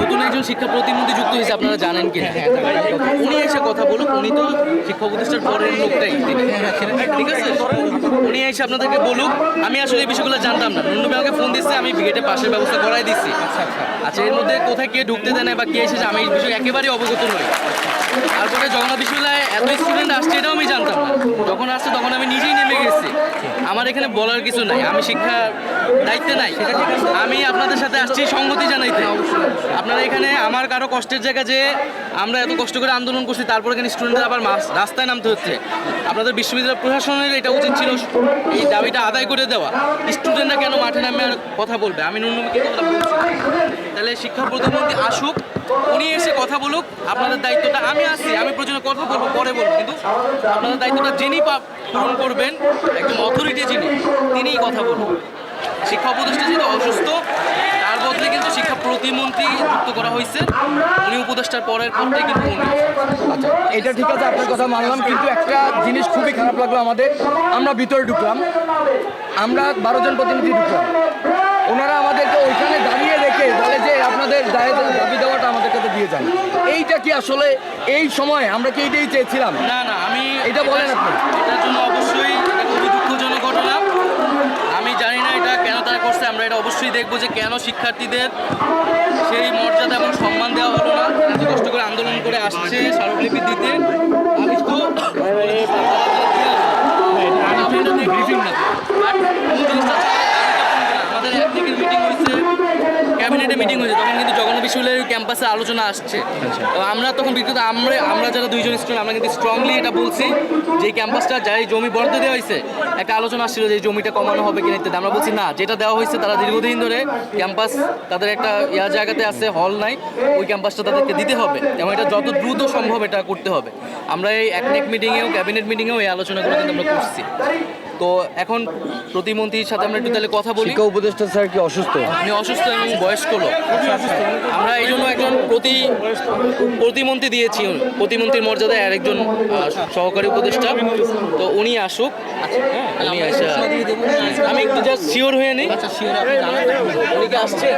নতুন একজন শিক্ষা প্রতিমন্ত্রী যুক্ত হয়েছে আপনারা জানেন কি উনি এসে কথা বলুক উনি তো শিক্ষা প্রতিষ্ঠান পরের লোকটাই। ঠিক আছে? উনি এসে আপনাদেরকে বলুক আমি আসলে এই বিষয়গুলো জানতাম না। অন্য আমাকে ফোন দিচ্ছে আমি গেটে পাশের ব্যবস্থা করাই দিচ্ছি। আচ্ছা এর মধ্যে কোথায় কে ঢুকতে দেয় না বা কে এসেছে আমি এই বিষয়ে একেবারেই অবগত নই। তারপরে জগন্নাথ বিশ্ববিদ্যালয়ে এত স্টুডেন্ট আসছে, এটাও আমি জানতাম না। যখন আসছে, তখন আমি নিজেই নেমে গেছি। আমার এখানে বলার কিছু নাই। আমি শিক্ষা দায়িত্বে নাই আমি আপনাদের সাথে আসছি সংগতি জানাইতে। আপনারা এখানে আমার কারও কষ্টের জায়গা যে আমরা এত কষ্ট করে আন্দোলন করছি, তারপরে এখানে স্টুডেন্টদের আবার রাস্তায় নামতে হচ্ছে। আপনাদের বিশ্ববিদ্যালয় প্রশাসনের এটা উচিত ছিল এই দাবিটা আদায় করে দেওয়া। স্টুডেন্টরা কেন মাঠে নামে আর কথা বলবে? আমি ন্যূনমুখী কথা বলছি। তাহলে শিক্ষা প্রতিমন্ত্রী আসুক, উনি এসে কথা বলুক, আপনাদের দায়িত্বটা আমি আছি, আমি প্রয়োজনে কথা বলব পরে বলব। কিন্তু আপনাদের দায়িত্বটা যিনি পূরণ করবেন একজন অথরিটি যিনি, তিনিই কথা বলুন। শিক্ষা উপদেষ্টা যেহেতু অসুস্থ, তার বদলে কিন্তু শিক্ষা প্রতিমন্ত্রী যুক্ত করা হয়েছে। উনি উপদেষ্টার পরের পরটাই কিন্তু আচ্ছা এটা ঠিক আছে, আপনার কথা মানলাম, কিন্তু একটা জিনিস খুবই খারাপ লাগল আমাদের। আমরা ভিতরে ঢুকলাম। আমরা বারো জন প্রতিনিধি ঢুকলাম। ওনারা আমাদেরকে ওইখানে দাঁড়িয়ে রেখে বলে যে, আপনাদের দেওয়াটা দিয়ে যান এইটা কি আসলে এই সময় আমরা কি এইটাই চেয়েছিলাম? না না আমি এটা বলেন আপনি। এটার জন্য অবশ্যই এটা খুবই দুঃখজনক ঘটনা। আমি জানি না এটা কেন তারা করছে আমরা এটা অবশ্যই দেখব যে কেন শিক্ষার্থীদের সেই মর্যাদা এবং সম্মান দেওয়া হলো না। এত কষ্ট করে আন্দোলন করে আসছে স্মারকলিপি দিতে আমি তো আমাদের মিটিং ক্যাবিনেটে মিটিং হয়েছে তখন কিন্তু জগন্নাথ বিশ্ববিদ্যালয়ের ক্যাম্পাসে আলোচনা আসছে। তো আমরা তখন বিদ্যুৎ আমরা আমরা যারা দুইজন স্টুডেন্ট আমরা কিন্তু স্ট্রংলি এটা বলছি যে ক্যাম্পাসটা যাই জমি বরাদ্দ দেওয়া হয়েছে একটা আলোচনা আসছিল যে জমিটা কমানো হবে কিনা ইত্যাদি। আমরা বলছি না যেটা দেওয়া হয়েছে তারা দীর্ঘদিন ধরে ক্যাম্পাস তাদের একটা ইয়া জায়গাতে আছে হল নাই ওই ক্যাম্পাসটা তাদেরকে দিতে হবে। এবং এটা যত দ্রুত সম্ভব এটা করতে হবে। আমরা এই একনেক মিটিংয়েও ক্যাবিনেট মিটিংয়েও এই আলোচনাগুলো কিন্তু আমরা করছি। তো এখন প্রতিমন্ত্রীর সাথে আমরা একটু তাহলে কথা বলি। উপদেষ্টা স্যার কি অসুস্থ? আমি অসুস্থ এবং বয়স্ক লোক আমরা এই জন্য একজন প্রতি প্রতিমন্ত্রী দিয়েছি প্রতিমন্ত্রীর মর্যাদায় আরেকজন সহকারী উপদেষ্টা। তো উনি আসুক। হ্যাঁ, উনি আসা আমি একটু জাস্ট শিওর হয়ে নিই। উনি কি আসছে?